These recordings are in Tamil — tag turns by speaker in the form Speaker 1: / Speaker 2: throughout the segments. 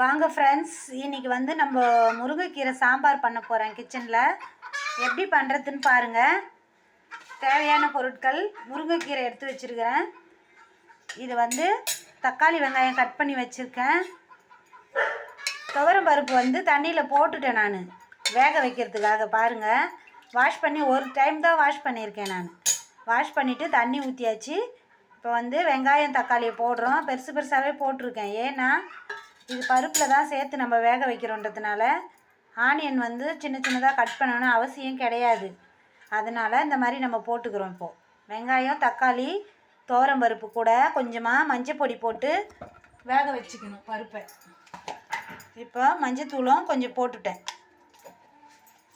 Speaker 1: வாங்க ஃப்ரெண்ட்ஸ் இன்னைக்கு வந்து நம்ம முருங்கைக்கீரை சாம்பார் பண்ண போகிறேன் கிச்சனில் எப்படி பண்ணுறதுன்னு பாருங்கள் தேவையான பொருட்கள் முருங்கைக்கீரை எடுத்து வச்சுருக்கிறேன். இது வந்து தக்காளி வெங்காயம் கட் பண்ணி வச்சுருக்கேன். துவரம் பருப்பு வந்து தண்ணியில் போட்டுட்டேன் நான். வேக வைக்கிறதுக்காக பாருங்கள் வாஷ் பண்ணி ஒரு டைம் தான் வாஷ் பண்ணியிருக்கேன் நான். வாஷ் பண்ணிவிட்டு தண்ணி ஊற்றியாச்சு இப்போ வந்து வெங்காயம் தக்காளியை போடுறோம். பெருசு பெருசாகவே போட்டிருக்கேன். ஏன்னா இது பருப்பில் தான் சேர்த்து நம்ம வேக வைக்கிறோன்றதுனால ஆனியன் வந்து சின்ன சின்னதாக கட் பண்ணணும்னு அவசியம் கிடையாது. அதனால் இந்த மாதிரி நம்ம போட்டுக்கிறோம் இப்போது வெங்காயம் தக்காளி துவரம் பருப்பு கூட கொஞ்சமாக மஞ்சள் பொடி போட்டு வேக வச்சுக்கணும் பருப்பை. இப்போ மஞ்சத்தூளும் கொஞ்சம் போட்டுட்டேன்.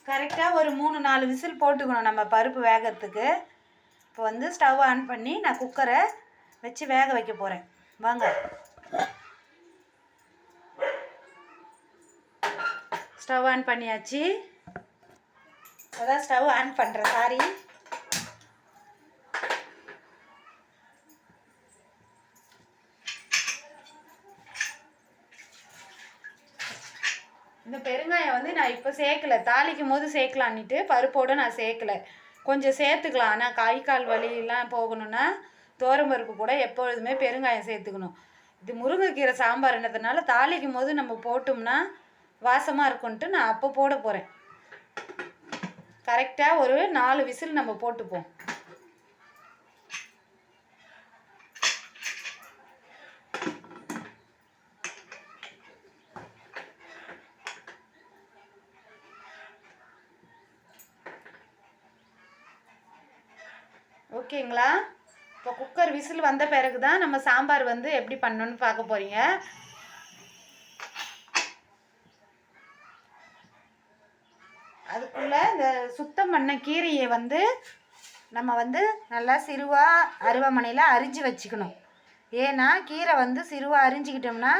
Speaker 1: கரெக்டாக ஒரு மூணு நாலு விசில் போட்டுக்கணும் நம்ம பருப்பு வேகிறதுக்கு. இப்போ வந்து ஸ்டவ் ஆன் பண்ணி நான் குக்கரை வச்சு வேக வைக்க போகிறேன் வாங்க. ஸ்டவ் ஆன் பண்ணியாச்சு. அதான் ஸ்டவ் ஆன் பண்ணுறேன் சாரி இந்த பெருங்காயம் வந்து நான் இப்போ சேர்க்கல. தாளிக்கும் போது சேர்க்கலான்னுட்டு பருப்போடு நான் சேர்க்கல. கொஞ்சம் சேர்த்துக்கலாம். ஆனால் கை கால் வலியெல்லாம் போகணுன்னா தோரம் பருப்பு கூட எப்பொழுதுமே பெருங்காயம் சேர்த்துக்கணும். இது முருங்கைக்கீரை சாம்பார்ன்றதுனால தாளிக்கும் போது நம்ம போட்டோம்னா வாசமாக இருக்குன்ட்டு நான் அப்போ போட போகிறேன் கரெக்டாக ஒரு நாலு விசில் நம்ம போட்டுப்போம். ஓகேங்களா? இப்போ குக்கர் விசில் வந்த பிறகு தான் நம்ம சாம்பார் வந்து எப்படி பண்ணணும்னு பார்க்க போகிறீங்க அதுக்குள்ளே இந்த சுத்தம் பண்ண கீரையை வந்து நம்ம வந்து நல்லா சிறுவாக அருவாமனையில் அரிஞ்சு வச்சுக்கணும். ஏன்னா கீரை வந்து சிறுவாக அரிஞ்சிக்கிட்டோம்னா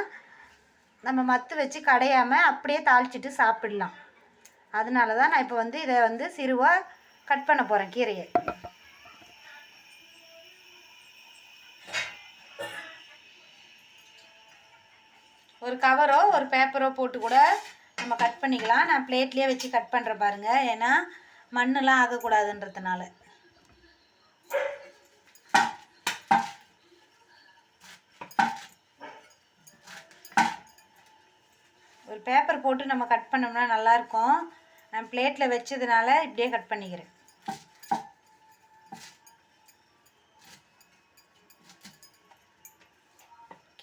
Speaker 1: நம்ம மத்து வச்சு கடையாமல் அப்படியே தாளிச்சிட்டு சாப்பிடலாம். அதனால தான் நான் இப்போ வந்து இதை வந்து சிறுவாக கட் பண்ண போகிறேன் கீரையை. ஒரு கவரோ ஒரு பேப்பரோ போட்டு கூட நம்ம கட் பண்ணிக்கலாம். நான் பிளேட்லேயே வச்சு கட் பண்ணுறேன் பாருங்கள் ஏன்னா மண்ணெலாம் ஆகக்கூடாதுன்றதுனால. ஒரு பேப்பர் போட்டு நம்ம கட் பண்ணோம்னா நல்லாயிருக்கும். நான் பிளேட்டில் வச்சதுனால இப்படியே கட் பண்ணிக்கிறேன்.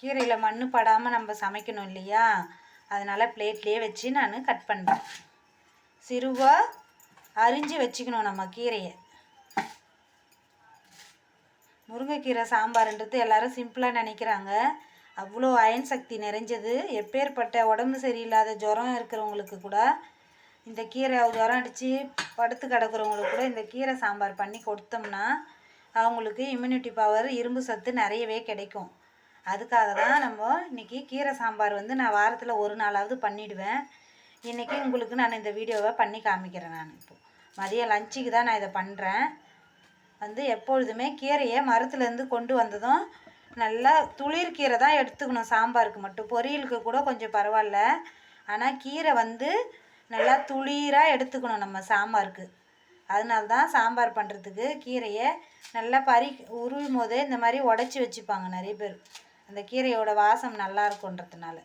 Speaker 1: கீரையில் மண் படாமல் நம்ம சமைக்கணும் இல்லையா? அதனால் பிளேட்லேயே வச்சு நான் கட் பண்ணுறேன் சிறுவாக அரிஞ்சு வச்சுக்கணும் நம்ம கீரையை. முருங்கைக்கீரை சாம்பார்ன்றது எல்லாரும் சிம்பிளாக நினைக்கிறாங்க. அவ்வளோ அயன் சக்தி நிறைஞ்சது. எப்பேற்பட்ட உடம்பு சரியில்லாத ஜுரம் இருக்கிறவங்களுக்கு கூட இந்த கீரை ஜுரம் அடித்து படுத்து கிடக்கிறவங்களுக்கு கூட இந்த கீரை சாம்பார் பண்ணி கொடுத்தோம்னா அவங்களுக்கு இம்யூனிட்டி பவர் இரும்பு சத்து நிறையவே கிடைக்கும். அதுக்காக தான் நம்ம இன்றைக்கி கீரை சாம்பார் வந்து நான் வாரத்தில் ஒரு நாளாவது பண்ணிவிடுவேன் இன்றைக்கி உங்களுக்கு நான் இந்த வீடியோவை பண்ணி காமிக்கிறேன் நான் இப்போது மதியம் லஞ்சுக்கு தான் நான் இதை பண்ணுறேன் வந்து எப்பொழுதுமே கீரையை மரத்துலேருந்து கொண்டு வந்ததும் நல்லா துளிர் கீரை தான் எடுத்துக்கணும் சாம்பாருக்கு மட்டும். பொரியலுக்கு கூட கொஞ்சம் பரவாயில்ல. ஆனால் கீரை வந்து நல்லா துளிராக எடுத்துக்கணும் நம்ம சாம்பாருக்கு. அதனால தான் சாம்பார் பண்ணுறதுக்கு கீரையை நல்லா பறி உருவும் போதே இந்த மாதிரி உடச்சி வச்சுப்பாங்க நிறைய பேர். அந்த கீரையோட வாசம் நல்லா இருக்குன்றதுனால.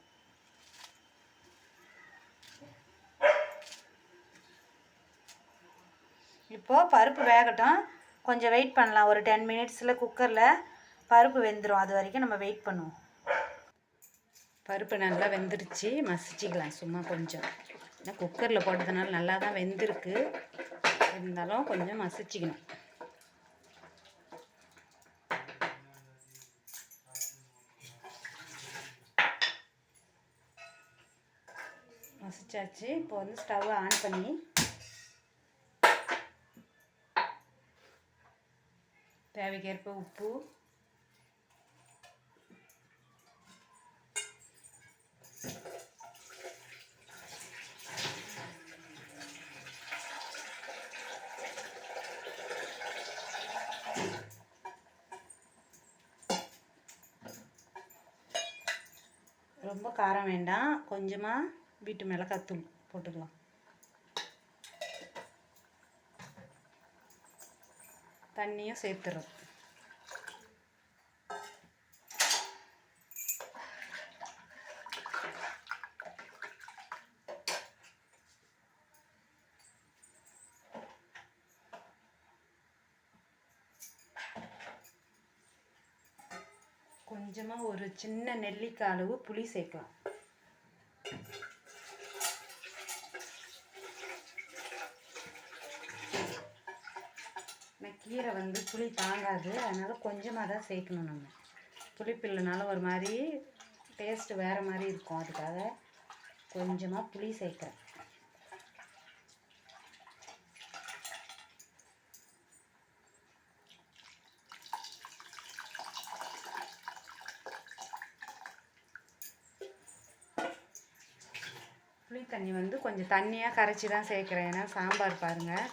Speaker 1: இப்போது பருப்பு வேகட்டும். கொஞ்சம் வெயிட் பண்ணலாம். ஒரு டென் மினிட்ஸில் குக்கரில் பருப்பு வெந்துடும் அது வரைக்கும் நம்ம வெயிட் பண்ணுவோம். பருப்பு நல்லா வெந்துருச்சு. மசிச்சிக்கலாம். சும்மா கொஞ்சம். ஏன்னா குக்கரில் போட்டதுனால நல்லா தான் வெந்திருக்கு. இருந்தாலும் கொஞ்சம் மசிச்சிக்கணும். மசிச்சாச்சு இப்போ வந்து ஸ்டவ் ஆன் பண்ணி தேவைக்கேற்ப உப்பு ரொம்ப காரம் வேண்டாம். கொஞ்சமாக வீட்டு மிளகாத்தூள் போட்டுக்கலாம். தண்ணியும் சேர்த்துறோம். கொஞ்சமாக ஒரு சின்ன நெல்லிக்காய் அளவு புளி சேர்க்கலாம் நான் கீரை வந்து புளி தாங்காது. அதனால் கொஞ்சமாக தான் சேர்க்கணும் நம்ம. புளிப்பு இல்லைனாலும் ஒரு மாதிரி டேஸ்ட்டு வேறு மாதிரி இருக்கும். அதுக்காக கொஞ்சமாக புளி சேர்க்குறேன். புளி தண்ணி வந்து கொஞ்சம் தண்ணியாக கரைச்சி தான் சேர்க்குறேன். ஏன்னா சாம்பார் பாருங்கள்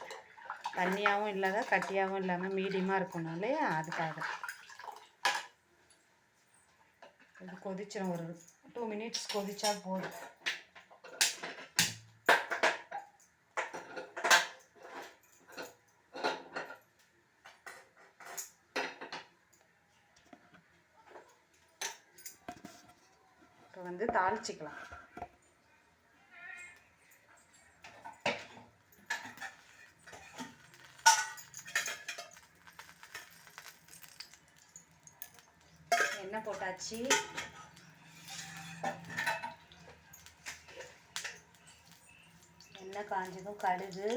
Speaker 1: தண்ணியாகவும் இல்லாத கட்டியாகவும் இல்லாமல் மீடியமாக இருக்கணும் இல்லையா? அதுக்காக. இது கொதிச்சிடும் ஒரு டூ மினிட்ஸ் கொதிச்சா போதும். இப்போ வந்து தாளிச்சிக்கலாம். எண்ணெய் போட்டாச்சு? எண்ணெய் காஞ்சதும் கடுகு.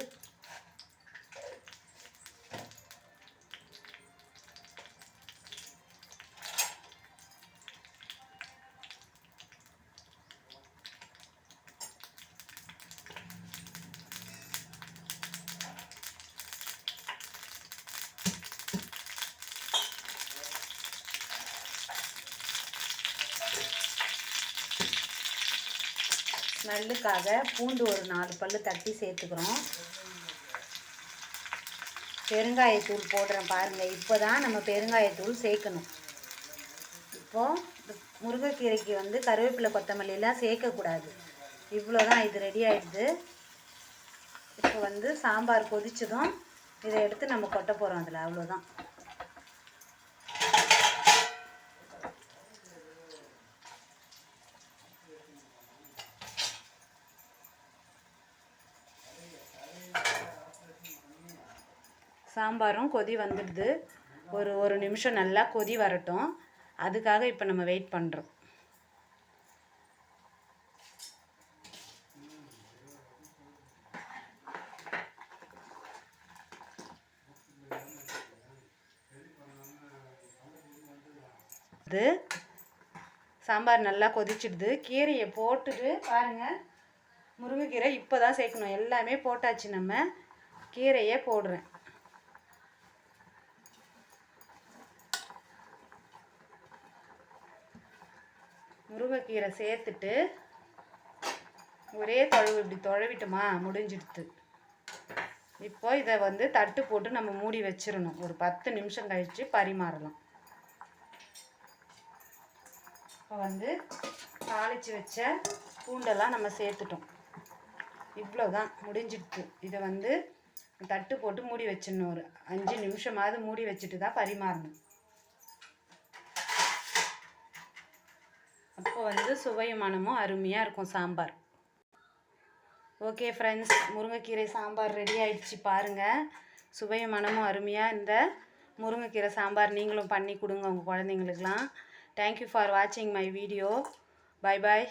Speaker 1: ஸ்மெல்லுக்காக பூண்டு ஒரு நாலு பல்லு தட்டி சேர்த்துக்கிறோம். பெருங்காயத்தூள் போடுறேன் பாருங்கள் இப்போ தான் நம்ம பெருங்காயத்தூள் சேர்க்கணும். இப்போது முருங்கைக்கீரைக்கு வந்து கருவேப்பிலை கொத்தமல்லிலாம் சேர்க்கக்கூடாது. இவ்வளோ தான் இது ரெடி ஆகிடுது இப்போ வந்து சாம்பார் கொதிச்சதும் இதை எடுத்து நம்ம கொட்ட போகிறோம் அதில். அவ்வளோதான். சாம்பாரும் கொதி வந்துடுது. ஒரு ஒரு நிமிஷம் நல்லா கொதி வரட்டும். அதுக்காக இப்போ நம்ம வெயிட் பண்ணுறோம் இது சாம்பார் நல்லா கொதிச்சிடுது. கீரையை போட்டுட்டு பாருங்கள் முருங்கைக்கீரை இப்போ தான் சேர்க்கணும். எல்லாமே போட்டாச்சு நம்ம. கீரையே போடுறேன். முருங்கைக்கீரை சேர்த்துட்டு ஒரே தொழவு இப்படி தொழவிட்டுமா முடிஞ்சிடுது இப்போ இதை வந்து தட்டு போட்டு நம்ம மூடி வச்சிடணும் ஒரு பத்து நிமிஷம் கழித்து பரிமாறலாம். இப்போ வந்து தாளித்து வச்ச பூண்டெல்லாம் நம்ம சேர்த்துட்டோம். இவ்வளோதான் முடிஞ்சிடுது இதை வந்து தட்டு போட்டு மூடி வச்சிடணும். ஒரு அஞ்சு நிமிஷமாவது மூடி வச்சுட்டு தான் பரிமாறணும். அப்போ வந்து சுவையும் மனமும் அருமையாக இருக்கும் சாம்பார். ஓகே ஃப்ரெண்ட்ஸ் முருங்கைக்கீரை சாம்பார் ரெடி ஆயிடுச்சு பாருங்கள் சுவையும் மனமும் அருமையாக இந்த முருங்கைக்கீரை சாம்பார் நீங்களும் பண்ணி கொடுங்க உங்கள் குழந்தைங்களுக்கெலாம் தேங்க்யூ ஃபார் வாட்சிங் மை வீடியோ பை பாய்